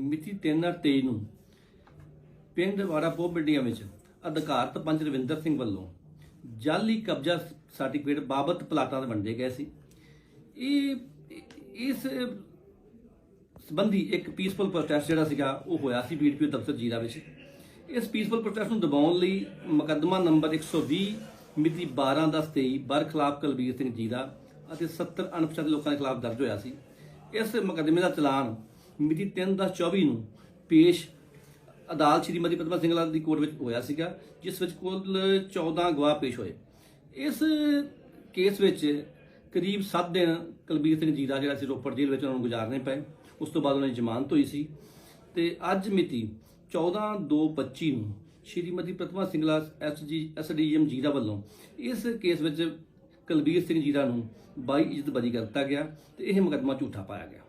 3/23 ਨੂੰ ਪਿੰਡ ਵਾੜਾ ਪੋਬੜੀਆਂ ਵਿੱਚ ਅਧਿਕਾਰਤ ਪੰਜ ਰਵਿੰਦਰ ਸਿੰਘ ਵੱਲੋਂ ਜਾਲੀ ਕਬਜ਼ਾ ਸਰਟੀਫਿਕੇਟ ਬਾਬਤ ਪਲਾਟਾਂ ਦੇ ਵੰਡੇ ਗਏ ਸੀ। ਇਹ, ਇਸ ਸੰਬੰਧੀ ਇੱਕ ਪੀਸਫੁਲ ਪ੍ਰੋਟੈਸਟ ਜਿਹੜਾ ਸੀਗਾ, ਉਹ ਹੋਇਆ ਸੀ ਬੀਡੀਪੀ ਦਫ਼ਤਰ ਜੀਰਾ ਵਿੱਚ। ਇਸ ਪੀਸਫੁਲ ਪ੍ਰੋਟੈਸਟ ਨੂੰ ਦਬਾਉਣ ਲਈ ਮੁਕੱਦਮਾ ਨੰਬਰ 120 ਮਿਤੀ 12 ਦਾ 23 ਬਰ ਖਿਲਾਫ ਕੁਲਬੀਰ ਸਿੰਘ ਜੀਰਾ ਅਤੇ 70 ਅਣਪਛਾਤੇ ਲੋਕਾਂ ਦੇ ਖਿਲਾਫ ਦਰਜ ਹੋਇਆ ਸੀ। ਇਸ ਮੁਕੱਦਮੇ ਦਾ ਚਲਾਨ ਮਿਤੀ 3 ਦਾ 24 ਨੂੰ ਪੇਸ਼ ਅਦਾਲਤ ਸ਼੍ਰੀਮਤੀ ਪਦਮਾ ਸਿੰਘਲਾ ਦੀ ਕੋਰਟ ਵਿੱਚ ਹੋਇਆ ਸੀਗਾ, ਜਿਸ ਵਿੱਚ ਕੁੱਲ 14 ਗਵਾਹ ਪੇਸ਼ ਹੋਏ। ਇਸ ਕੇਸ ਵਿੱਚ ਕਰੀਬ 7 ਦਿਨ ਕੁਲਬੀਰ ਸਿੰਘ ਜੀਰਾ, ਜਿਹੜਾ ਸੀ ਰੋਪੜ ਜੇਲ੍ਹ ਵਿੱਚ ਉਹਨਾਂ ਨੂੰ ਗੁਜ਼ਾਰਨੇ ਪਏ। ਉਸ ਤੋਂ ਬਾਅਦ ਉਹਨਾਂ ਦੀ ਜ਼ਮਾਨਤ ਹੋਈ ਸੀ। ਤੇ ਅੱਜ ਮਿਤੀ 14/2/25 ਨੂੰ ਸ਼੍ਰੀਮਤੀ ਪ੍ਰਤਮਾ ਸਿੰਘਲਾ ਐਸਜੀ ਐਸਡੀਐਮ ਜੀਰਾ ਵੱਲੋਂ ਇਸ ਕੇਸ ਵਿੱਚ ਕੁਲਬੀਰ ਸਿੰਘ ਜੀਰਾ ਨੂੰ 22 ਇੱਜ਼ਤ ਬਰੀ ਕਰ ਦਿੱਤਾ ਗਿਆ ਤੇ ਇਹ ਮੁਕੱਦਮਾ ਝੂਠਾ ਪਾਇਆ ਗਿਆ।